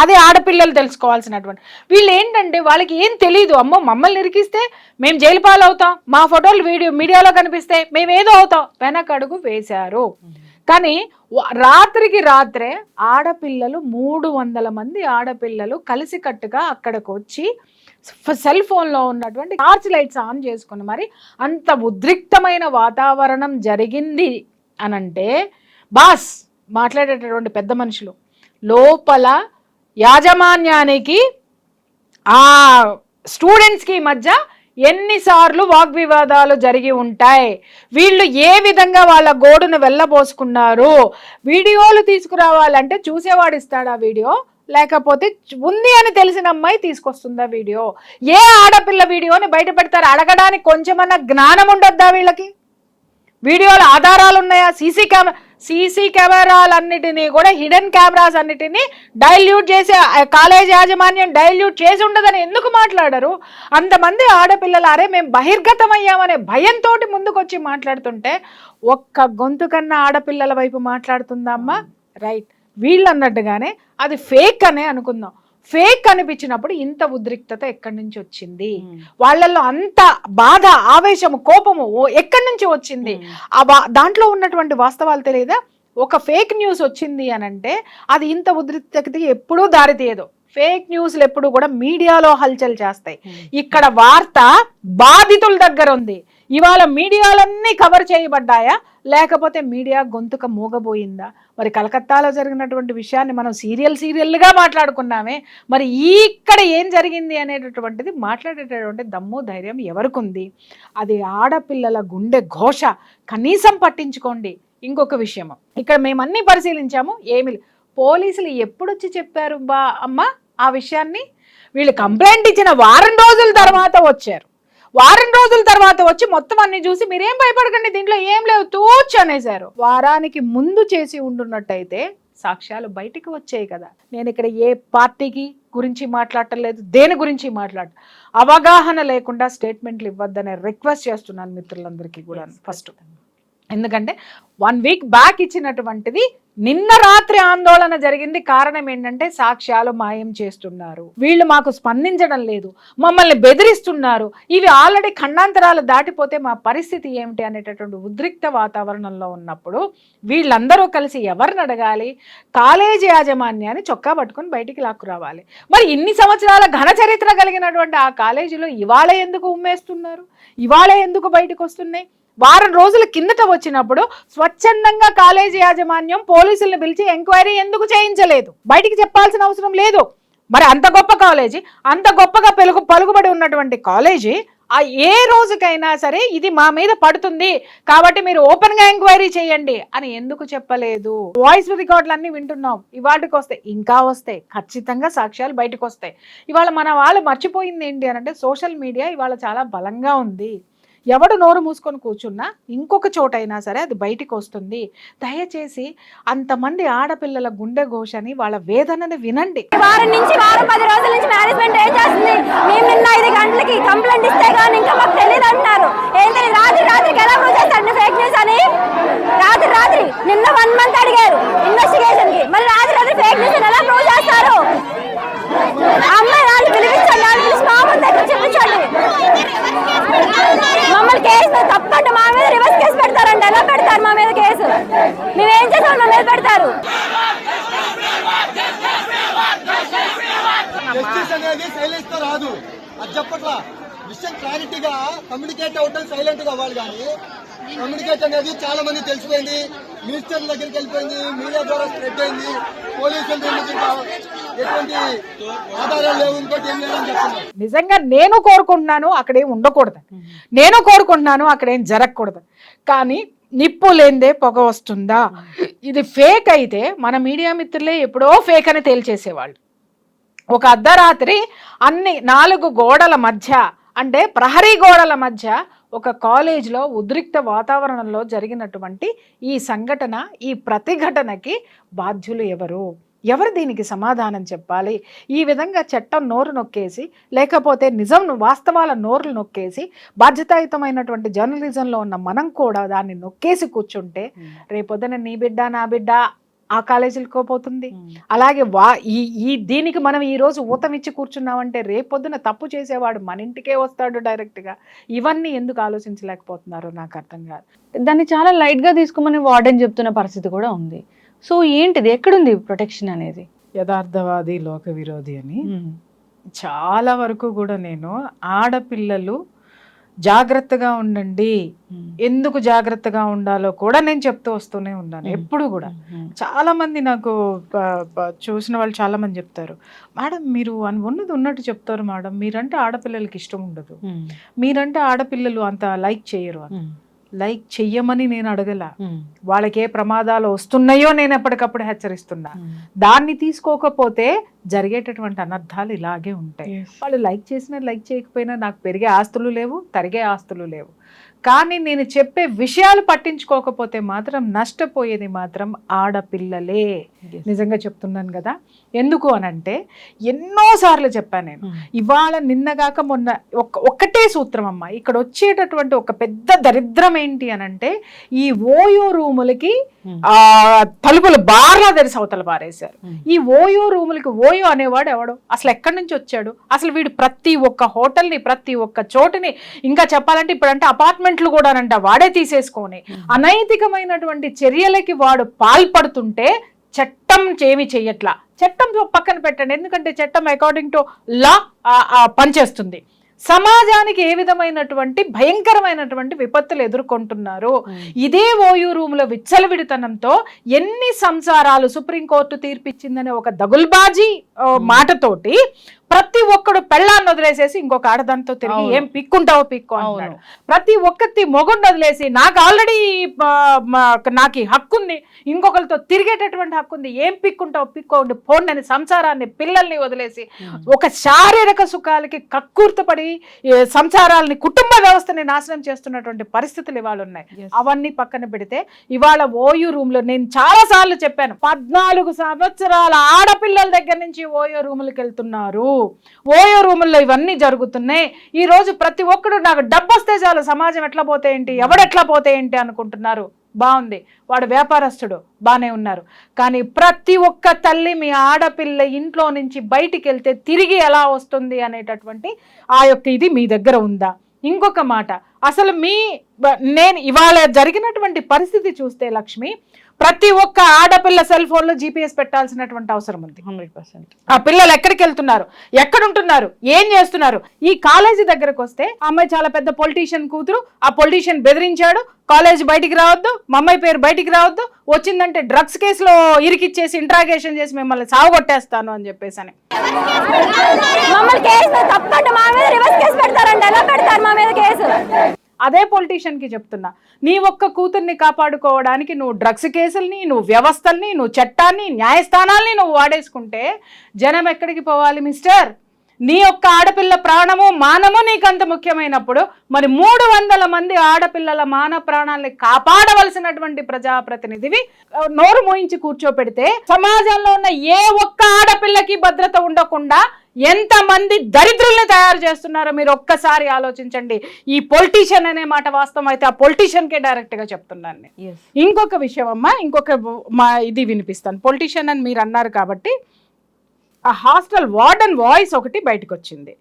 అదే ఆడపిల్లలు తెలుసుకోవాల్సినటువంటి. వీళ్ళు ఏంటంటే వాళ్ళకి ఏం తెలియదు అమ్మో మమ్మల్ని ఇరికిస్తే మేము జైలుపాలు అవుతాం మా ఫోటోలు వీడియో మీడియాలో కనిపిస్తే మేము ఏదో అవుతాం. వెనకడుగు వేశారు. కానీ రాత్రికి రాత్రే ఆడపిల్లలు మూడు వందల మంది ఆడపిల్లలు కలిసికట్టుగా అక్కడికి వచ్చి సెల్ ఫోన్లో ఉన్నటువంటి టార్చ్ లైట్స్ ఆన్ చేసుకుని మరి అంత ఉద్రిక్తమైన వాతావరణం జరిగింది అనంటే బాస్ మాట్లాడేటటువంటి పెద్ద మనుషులు లోపల యాజమాన్యానికి ఆ స్టూడెంట్స్కి మధ్య ఎన్నిసార్లు వాగ్వివాదాలు జరిగి ఉంటాయి. వీళ్ళు ఏ విధంగా వాళ్ళ గోడును వెళ్ళబోసుకున్నారు? వీడియోలు తీసుకురావాలంటే చూసేవాడు ఇస్తాడా వీడియో? లేకపోతే ఉంది అని తెలిసిన అమ్మాయి తీసుకొస్తుందా వీడియో? ఏ ఆడపిల్ల వీడియోని బయట పెడతారు? అడగడానికి కొంచెమన్నా జ్ఞానం ఉండొద్దా వీళ్ళకి? వీడియోల ఆధారాలు ఉన్నాయా సీసీ కెమెరా సీసీ కెమెరాలన్నిటినీ కూడా హిడెన్ కెమెరాస్ అన్నిటినీ డైల్యూట్ చేసే కాలేజ్ యాజమాన్యం డైల్యూట్ చేసి ఉండదని ఎందుకు మాట్లాడరు? అంతమంది ఆడపిల్లలు అరే మేము బహిర్గతమయ్యామనే భయంతో ముందుకొచ్చి మాట్లాడుతుంటే ఒక్క గొంతు కన్నా ఆడపిల్లల వైపు మాట్లాడుతుందా అమ్మా? రైట్. వీళ్ళు అన్నట్టుగానే అది ఫేక్ అనే అనుకుందాం. ఫేక్ అనిపించినప్పుడు ఇంత ఉద్రిక్తత ఎక్కడి నుంచి వచ్చింది? వాళ్ళల్లో అంత బాధ ఆవేశము కోపము ఎక్కడి నుంచి వచ్చింది? ఆ దాంట్లో ఉన్నటువంటి వాస్తవాలు తెలియదా? ఒక ఫేక్ న్యూస్ వచ్చింది అని అంటే అది ఇంత ఉద్రిక్తతకి ఎప్పుడూ దారితీయదు ఫేక్ న్యూస్లు ఎప్పుడు కూడా మీడియాలో హల్చల్ చేస్తాయి. ఇక్కడ వార్త బాధితుల దగ్గర ఉంది. ఇవాళ మీడియాలన్నీ కవర్ చేయబడ్డాయా? లేకపోతే మీడియా గొంతుక మూగబోయిందా? మరి కలకత్తాలో జరిగినటువంటి విషయాన్ని మనం సీరియల్ సీరియల్గా మాట్లాడుకున్నామే. మరి ఇక్కడ ఏం జరిగింది అనేటటువంటిది మాట్లాడేటటువంటి దమ్ము ధైర్యం ఎవరికి ఉంది అది ఆడపిల్లల గుండె ఘోష. కనీసం పట్టించుకోండి. ఇంకొక విషయం ఇక్కడ మేము అన్ని పరిశీలించాము. ఏమి పోలీసులు ఎప్పుడొచ్చి చెప్పారు బా అమ్మ ఆ విషయాన్ని? వీళ్ళు కంప్లైంట్ ఇచ్చిన వారం రోజుల తర్వాత వచ్చారు. వారం రోజుల తర్వాత వచ్చి మొత్తం అన్ని చూసి మీరేం భయపడకండి దీంట్లో ఏం లేవు తూచు అనేసారు వారానికి ముందు చేసి ఉండున్నట్టయితే సాక్ష్యాలు బయటికి వచ్చాయి కదా. నేను ఇక్కడ ఏ పార్టీకి గురించి మాట్లాడటం లేదు దేని గురించి మాట్లాడ అవగాహన లేకుండా స్టేట్మెంట్లు ఇవ్వద్దనే రిక్వెస్ట్ చేస్తున్నాను మిత్రులందరికీ కూడా ఫస్ట్. ఎందుకంటే వన్ వీక్ బ్యాక్ ఇచ్చినటువంటిది నిన్న రాత్రి ఆందోళన జరిగింది. కారణం ఏంటంటే సాక్ష్యాలు మాయం చేస్తున్నారు. వీళ్ళు మాకు స్పందించడం లేదు. మమ్మల్ని బెదిరిస్తున్నారు. ఇవి ఆల్రెడీ ఖండాంతరాలు దాటిపోతే మా పరిస్థితి ఏమిటి అనేటటువంటి ఉద్రిక్త వాతావరణంలో ఉన్నప్పుడు వీళ్ళందరూ కలిసి ఎవరిని అడగాలి? కాలేజీ యాజమాన్యాన్ని చొక్కా పట్టుకొని బయటికి లాక్కు రావాలి మరి ఇన్ని సంవత్సరాల ఘన చరిత్ర కలిగినటువంటి ఆ కాలేజీలో ఇవాళ ఎందుకు ఉమ్మేస్తున్నారు? ఇవాళ ఎందుకు బయటకు వస్తున్నాయి? వారం రోజుల కిందట వచ్చినప్పుడు స్వచ్ఛందంగా కాలేజీ యాజమాన్యం పోలీసులను పిలిచి ఎంక్వైరీ ఎందుకు చేయించలేదు? బయటికి చెప్పాల్సిన అవసరం లేదు. మరి అంత గొప్ప కాలేజీ అంత గొప్పగా పెలుగు పలుకుబడి ఉన్నటువంటి కాలేజీ ఆ ఏ రోజుకైనా సరే ఇది మా మీద పడుతుంది. కాబట్టి మీరు ఓపెన్గా ఎంక్వైరీ చేయండి అని ఎందుకు చెప్పలేదు? వాయిస్ రికార్డులు అన్ని వింటున్నాం. ఇవాటికి వస్తాయి ఇంకా వస్తాయి. ఖచ్చితంగా సాక్ష్యాలు బయటకు వస్తాయి. ఇవాళ మన వాళ్ళు మర్చిపోయింది ఏంటి అని అంటే సోషల్ మీడియా ఇవాళ చాలా బలంగా ఉంది. ఎవడు నోరు మూసుకొని కూర్చున్నా ఇంకొక చోటైనా సరే అది బయటికి వస్తుంది. దయచేసి అంతమంది ఆడపిల్లల గుండె ఘోషని వాళ్ళ వేదనని వినండి. వారం నుంచి వారం పది రోజుల నుంచి మేనేజ్మెంట్ ఏం చేస్తుంది మేము నిన్న ఐదు గంటలకి కంప్లైంట్ ఇస్తే కానీ ఇంకా మాకు తెలియదు అంటున్నారు ఏం తెలియదు రాత్రి రాత్రికి ఎలా ప్రూవ్ చేస్తారండి ఫేక్ న్యూస్ అని రాత్రి రాత్రి నిన్న వన్ మంత్ అడిగారు ఇన్వెస్టిగేషన్కి మరి రాత్రి రాత్రి ఫేక్ న్యూస్ ఎలా ప్రూవ్ చేస్తారు ఆ అమ్మాయి వాళ్ళు పిలిపించండి వాళ్ళు పిలిచి మా ముందు దగ్గర చూపించండి మమ్మల్ని కేసు తప్పంటే మా మీద రివర్స్ కేసు పెడతారండి ఎలా పెడతారు మా మీద కేసు మేమేం చేసాం మా మీద పెడతారు జస్టిస్ అనేది కాదు. అది చెప్పట్లా. విషయం క్లారిటీగా కమ్యూనికేట్ అవటం సైలెంట్గా అవ్వాలి కానీ కమ్యూనికేట్ అనేది చాలా మంది తెలిసిపోయింది. మినిస్టర్ దగ్గరికి వెళ్ళిపోయింది. మీడియా ద్వారా స్ప్రెడ్ అయింది. పోలీసులు ఎటువంటి ఆధారాలు లేవు? ఇంకోటి ఏం లేదని చెప్తున్నారు. నిజంగా నేను కోరుకుంటున్నాను అక్కడేం ఉండకూడదు. నేను కోరుకుంటున్నాను అక్కడేం జరగకూడదు. కానీ నిప్పు లేందే పొగ వస్తుందా? ఇది ఫేక్ అయితే మన మీడియా మిత్రులే ఎప్పుడో ఫేక్ అని తేల్చేసేవాళ్ళు. ఒక అర్ధరాత్రి అన్ని నాలుగు గోడల మధ్య అంటే ప్రహరీ గోడల మధ్య ఒక కాలేజ్లో ఉద్రిక్త వాతావరణంలో జరిగినటువంటి ఈ సంఘటన ఈ ప్రతిఘటనకి బాధ్యులు ఎవరు? ఎవరు దీనికి సమాధానం చెప్పాలి? ఈ విధంగా చట్టం నోరు నొక్కేసి లేకపోతే నిజం వాస్తవాల నోరులు నొక్కేసి బాధ్యతాయుతమైనటువంటి జర్నలిజంలో ఉన్న మనం కూడా దాన్ని నొక్కేసి కూర్చుంటే రేపొద్దున నీ బిడ్డ నా బిడ్డ ఆ కాలేజీలకో పోతుంది అలాగే వా ఈ ఈ దీనికి మనం ఈ రోజు ఊతం ఇచ్చి కూర్చున్నామంటే రేపొద్దున తప్పు చేసేవాడు మన ఇంటికే వస్తాడు డైరెక్ట్గా ఇవన్నీ ఎందుకు ఆలోచించలేకపోతున్నారో నాకు అర్థం కాదు. దాన్ని చాలా లైట్గా తీసుకోమని వార్డెన్ చెప్తున్న పరిస్థితి కూడా ఉంది. సో ఏంటిది? ఎక్కడుంది ప్రొటెక్షన్ అనేది? యథార్థవాది లోక విరోధి అని చాలా వరకు కూడా నేను ఆడపిల్లలు జాగ్రత్తగా ఉండండి. ఎందుకు జాగ్రత్తగా ఉండాలో కూడా నేను చెప్తూ వస్తూనే ఉన్నాను. ఎప్పుడు కూడా. చాలా మంది నాకు చూసిన వాళ్ళు చాలా మంది చెప్తారు. మేడం మీరు అన్- ఉన్నది ఉన్నట్టు చెప్తారు మేడం. మీరంటే ఆడపిల్లలకి ఇష్టం ఉండదు. మీరంటే ఆడపిల్లలు అంత లైక్ చేయరు లైక్ చెయ్యమని నేను అడగల. వాళ్ళకి ఏ ప్రమాదాలు వస్తున్నాయో నేను ఎప్పటికప్పుడు హెచ్చరిస్తున్నా. దాన్ని తీసుకోకపోతే జరిగేటటువంటి అనర్థాలు ఇలాగే ఉంటాయి. వాళ్ళు లైక్ చేసినా లైక్ చేయకపోయినా నాకు పెరిగే ఆస్తులు లేవు తరిగే ఆస్తులు లేవు. కానీ నేను చెప్పే విషయాలు పట్టించుకోకపోతే మాత్రం నష్టపోయేది మాత్రం ఆడపిల్లలే. నిజంగా చెప్తున్నాను కదా. ఎందుకు అనంటే ఎన్నోసార్లు చెప్పాను నేను. ఇవాళ నిన్నగాక మొన్న ఒక్క ఒక్కటే సూత్రం అమ్మ. ఇక్కడ వచ్చేటటువంటి ఒక పెద్ద దరిద్రం ఏంటి అనంటే ఈ ఓయో రూములకి ఆ తలుపులు బార్లా తెరిసి అవతల పారేశారు. ఈ ఓయో రూములకి ఓయో అనేవాడు ఎవడు? అసలు ఎక్కడి నుంచి వచ్చాడు? అసలు వీడు ప్రతి ఒక్క హోటల్ని ప్రతి ఒక్క చోటుని ఇంకా చెప్పాలంటే ఇప్పుడంటే అపార్ట్మెంట్లు కూడానంట వాడే తీసేసుకొని అనైతికమైనటువంటి చర్యలకి వాడు పాల్పడుతుంటే చట్టం ఏమి చెయ్యట్లా చట్టం పక్కన పెట్టండి. ఎందుకంటే చట్టం అకార్డింగ్ టు లా పనిచేస్తుంది. సమాజానికి ఏ విధమైనటువంటి భయంకరమైనటువంటి విపత్తులు ఎదుర్కొంటున్నారు? ఇదే ఓయూ రూముల విచ్చలవిడితనంతో ఎన్ని సంసారాలు సుప్రీంకోర్టు తీర్పిచ్చిందనే ఒక దగుల్బాజీ మాటతోటి ప్రతి ఒక్కడు పెళ్ళాన్ని వదిలేసేసి ఇంకొక ఆడదానితో తిరిగి. ఏం పిక్కుంటావో పిక్కు అంటున్నాడు. ప్రతి ఒక్కటి మొగుడిని వదిలేసి నాకు ఆల్రెడీ నాకు హక్కు ఉంది ఇంకొకరితో తిరిగేటటువంటి హక్కు ఉంది ఏం పిక్కుంటావు పిక్కోండి అని సంసారాన్ని పిల్లల్ని వదిలేసి ఒక శారీరక సుఖాలకి కక్కుర్తపడి సంసారాలని కుటుంబ వ్యవస్థని నాశనం చేస్తున్నటువంటి పరిస్థితులు ఇవాళ ఉన్నాయి. అవన్నీ పక్కన పెడితే ఇవాళ ఓయూ రూమ్లో నేను చాలా సార్లు చెప్పాను పద్నాలుగు సంవత్సరాల ఆడపిల్లల దగ్గర నుంచి ఓయో రూములకు వెళ్తున్నారు ఓయో రూముల్లో ఇవన్నీ జరుగుతున్నాయి. ఈ రోజు ప్రతి ఒక్కడు నాకు డబ్బు వస్తే చాలు సమాజం ఎట్లా పోతే ఏంటి ఎవడెట్లా పోతే ఏంటి అనుకుంటున్నారు. బాగుంది. వాడు వ్యాపారస్తుడు బాగానే ఉన్నారు. కానీ ప్రతి ఒక్క తల్లి మీ ఆడపిల్ల ఇంట్లో నుంచి బయటికి వెళ్తే తిరిగి ఎలా వస్తుంది అనేటటువంటి ఆ యొక్క ఇది మీ దగ్గర ఉందా? ఇంకొక మాట అసలు మీ నేను ఇవాళ జరిగినటువంటి పరిస్థితి చూస్తే లక్ష్మి ప్రతి ఒక్క ఆడపిల్ల సెల్ ఫోన్లో జీపీఎస్ పెట్టాల్సినటువంటి అవసరం ఉంది. Hundred percent. ఆ పిల్లలు ఎక్కడికి వెళ్తున్నారు? ఎక్కడ ఉంటున్నారు ఏం చేస్తున్నారు? ఈ కాలేజీ దగ్గరకు వస్తే ఆ అమ్మాయి చాలా పెద్ద పొలిటీషియన్ కూతురు ఆ పొలిటీషియన్ బెదిరించాడు కాలేజ్ బయటికి రావద్దు మా అమ్మాయి పేరు బయటికి రావద్దు వచ్చిందంటే డ్రగ్స్ కేసులో ఇరికిచ్చేసి ఇంట్రాగేషన్ చేసి మిమ్మల్ని సాగుగొట్టేస్తాను అని చెప్పేసి అని. మమ్మల్ని కేసు తప్పంటే మా మీద రివర్స్ కేసు పెడతారండి. ఎలా పెడతారు మా మీద కేసు? అదే పొలిటీషియన్కి చెప్తున్నా. నీ ఒక్క కూతుర్ని కాపాడుకోవడానికి నువ్వు డ్రగ్స్ కేసుల్ని నువ్వు వ్యవస్థల్ని నువ్వు చట్టాన్ని న్యాయస్థానాల్ని నువ్వు వాడేసుకుంటే జనం ఎక్కడికి పోవాలి మిస్టర్ నీ యొక్క ఆడపిల్ల ప్రాణము మానము నీకంత ముఖ్యమైనప్పుడు మరి మూడు వందల మంది ఆడపిల్లల మాన ప్రాణాలని కాపాడవలసినటువంటి ప్రజాప్రతినిధివి నోరు మోయించి కూర్చోపెడితే సమాజంలో ఉన్న ఏ ఒక్క ఆడపిల్లకి భద్రత ఉండకుండా ఎంతమంది దరిద్రుల్ని తయారు చేస్తున్నారో మీరు ఒక్కసారి ఆలోచించండి. ఈ పొలిటీషియన్ అనే మాట వాస్తవం అయితే ఆ పొలిటీషియన్ కే డైరెక్ట్గా చెప్తున్నాను నేను. ఇంకొక విషయం అమ్మా ఇంకొక మా ఇది వినిపిస్తాను. పొలిటీషియన్ అని మీరు అన్నారు కాబట్టి ఆ హాస్టల్ వార్డెన్ వాయిస్ ఒకటి బయటకు వచ్చింది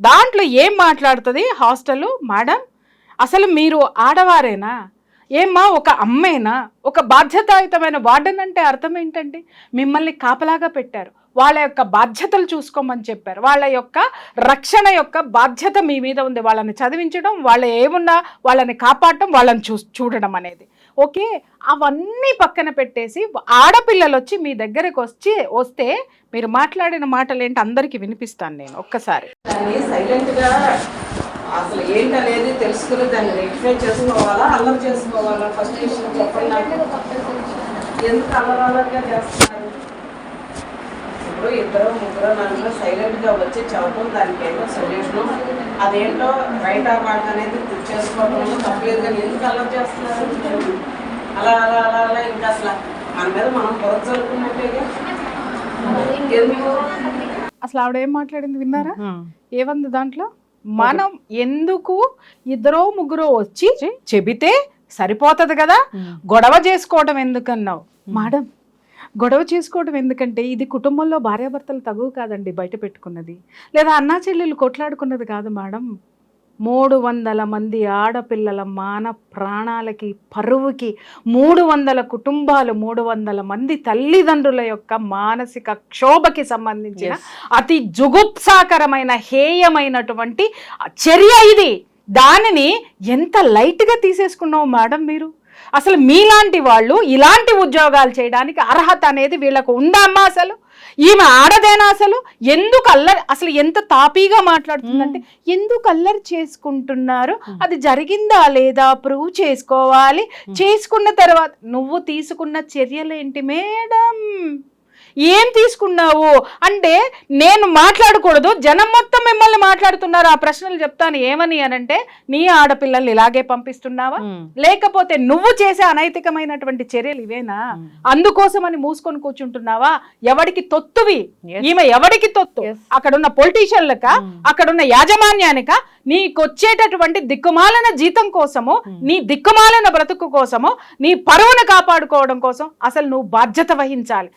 దాంట్లో ఏం మాట్లాడుతుంది హాస్టల్? మేడం అసలు మీరు ఆడవారేనా? ఏమ్మా ఒక అమ్మేనా? ఒక బాధ్యతాయుతమైన వార్డెన్ అంటే అర్థం ఏంటండి? మిమ్మల్ని కాపలాగా పెట్టారు. వాళ్ళ యొక్క బాధ్యతలు చూసుకోమని చెప్పారు. వాళ్ళ యొక్క రక్షణ యొక్క బాధ్యత మీ మీద ఉంది. వాళ్ళని చదివించడం వాళ్ళ ఏమున్నా వాళ్ళని కాపాడటం వాళ్ళని చూ చూడడం అనేది. ఓకే? అవన్నీ పక్కన పెట్టేసి ఆడపిల్లలు వచ్చి మీ దగ్గరకు వచ్చి వస్తే మీరు మాట్లాడిన మాటలు ఏంటి అందరికీ వినిపిస్తాను నేను ఒక్కసారి. దాన్ని సైలెంట్గా అసలు ఏంటనేది తెలుసుకుని దాన్ని రెక్టిఫై చేసుకోవాలా అల్లరి చేసుకోవాలా? ఫస్ట్ విషయం చెప్పండి నాకు. ఎందుకు అల్లరి అల్లరిగా చేస్తున్నారు? ఇప్పుడు ఇద్దరు ముగ్గురు నలుగురు సైలెంట్గా వచ్చి చెప్పడం దానికి ఏదో సొల్యూషన్ అదేంటో రైట్ ఆర్ రాంగ్ అనేది చేసుకోవడం తప్పలేదు కానీ ఎందుకు అల్లరి చేస్తున్నారు? అలా అలా అలా అలా ఇంకా అసలు మన మీద మనం పొరద చదువుకున్నట్టేగా ఎందుకు? అసలు ఆవిడ ఏం మాట్లాడింది విన్నారా? ఏమంది దాంట్లో? మనం ఎందుకు ఇద్దరో ముగ్గురో వచ్చి చెబితే సరిపోతది కదా? గొడవ చేసుకోవడం ఎందుకన్నావు? మేడం గొడవ చేసుకోవడం ఎందుకంటే ఇది కుటుంబంలో భార్యాభర్తలు తగువ కాదండి బయట పెట్టుకున్నది. లేదా అన్నా చెల్లెలు కొట్లాడుకున్నది కాదు మేడం. మూడు వందల మంది ఆడపిల్లల మాన ప్రాణాలకి పరువుకి మూడు వందల కుటుంబాలు మూడు వందల మంది తల్లిదండ్రుల యొక్క మానసిక క్షోభకి సంబంధించిన అతి జుగుప్సాకరమైన హేయమైనటువంటి చర్య ఇది. దానిని ఎంత లైట్గా తీసేసుకున్నావు మేడం మీరు? అసలు మీలాంటి వాళ్ళు ఇలాంటి ఉద్యోగాలు చేయడానికి అర్హత అనేది వీళ్ళకు ఉందా అమ్మా అసలు? ఈమె ఆడదేనా అసలు? ఎందుకు అల్లరి అసలు ఎంత తాపీగా మాట్లాడుతుందంటే ఎందుకు అల్లరి చేసుకుంటున్నారు? అది జరిగిందా లేదా? ప్రూవ్ చేసుకోవాలి. చేసుకున్న తర్వాత నువ్వు తీసుకున్న చర్యలేంటి మేడం? ఏం తీసుకున్నావు? అంటే నేను మాట్లాడకూడదు. జనం మొత్తం మిమ్మల్ని మాట్లాడుతున్నారు. ఆ ప్రశ్నలు చెప్తాను ఏమని అనంటే నీ ఆడపిల్లల్ని ఇలాగే పంపిస్తున్నావా? లేకపోతే నువ్వు చేసే అనైతికమైనటువంటి చర్యలు ఇవేనా? అందుకోసమని మూసుకొని కూర్చుంటున్నావా? ఎవడికి తొత్తువి. ఈమె ఎవడికి తొత్తు. అక్కడున్న పొలిటీషియన్లక అక్కడున్న యాజమాన్యానిక? నీకొచ్చేటటువంటి దిక్కుమాలన జీతం కోసము నీ దిక్కుమాలన బ్రతుకు కోసము నీ పరువును కాపాడుకోవడం కోసం అసలు నువ్వు బాధ్యత వహించాలి.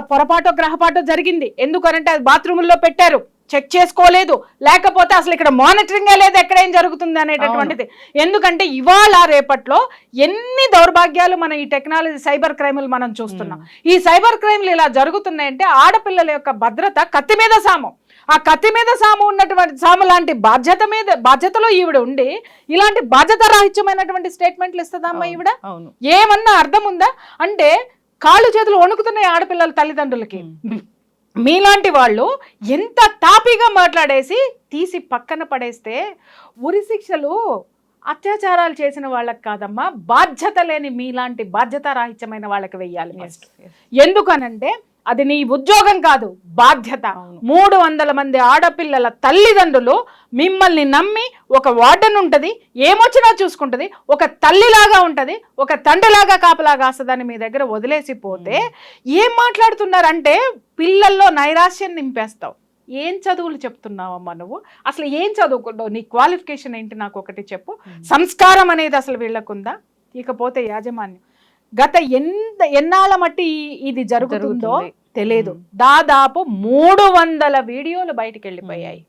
పొరపాటో గ్రహపాటో జరిగింది. ఎందుకనంటే అది బాత్రూముల్లో పెట్టారు. చెక్ చేసుకోలేదు. లేకపోతే అసలు ఇక్కడ మానిటరింగ్ లేదు. ఎక్కడ ఏం జరుగుతుంది అనేటటువంటిది. ఎందుకంటే ఇవాళ రేపట్లో ఎన్ని దౌర్భాగ్యాలు మన ఈ టెక్నాలజీ సైబర్ క్రైములు మనం చూస్తున్నాం. ఈ సైబర్ క్రైమ్లు ఇలా జరుగుతున్నాయంటే ఆడపిల్లల యొక్క భద్రత కత్తి మీద సాము. ఆ కత్తి మీద సాము ఉన్నటువంటి సాము లాంటి బాధ్యత మీద బాధ్యతలో ఈవిడ ఉండి ఇలాంటి బాధ్యత రాహిత్యమైనటువంటి స్టేట్మెంట్లు ఇస్తుందమ్మా ఈవిడ? ఏమన్నా అర్థం ఉందా? అంటే కాళ్ళు చేతులు వణుకుతున్నాయి ఆడపిల్లల తల్లిదండ్రులకి. మీలాంటి వాళ్ళు ఎంత తాపీగా మాట్లాడేసి తీసి పక్కన పడేస్తే ఉరి శిక్షలు అత్యాచారాలు చేసిన వాళ్ళకి కాదమ్మా బాధ్యత లేని మీలాంటి బాధ్యత రాహిత్యమైన వాళ్ళకి వెయ్యాలి ఎందుకనంటే అది నీ ఉద్యోగం కాదు బాధ్యత. మూడు వందల మంది ఆడపిల్లల తల్లిదండ్రులు మిమ్మల్ని నమ్మి ఒక వార్డెన్ ఉంటుంది ఏమొచ్చినా చూసుకుంటుంది ఒక తల్లిలాగా ఉంటుంది ఒక తండ్రిలాగా కాపలా కాస్తుందని మీ దగ్గర వదిలేసి పోతే ఏం మాట్లాడుతున్నారంటే పిల్లల్లో నైరాశ్యం నింపేస్తావు. ఏం చదువులు చెప్తున్నావమ్మా నువ్వు? అసలు ఏం చదువుకున్నావు నీ క్వాలిఫికేషన్ ఏంటి? నాకు ఒకటి చెప్పు. సంస్కారం అనేది అసలు వీళ్ళకుందా? ఇకపోతే యాజమాన్యం. గత ఎంత ఎన్నాళ్ళ మట్టి ఇది జరుగుతుందో జరుగుతుంది. తెలియదు. దాదాపు మూడు వందల వీడియోలు బయటికి వెళ్ళిపోయాయి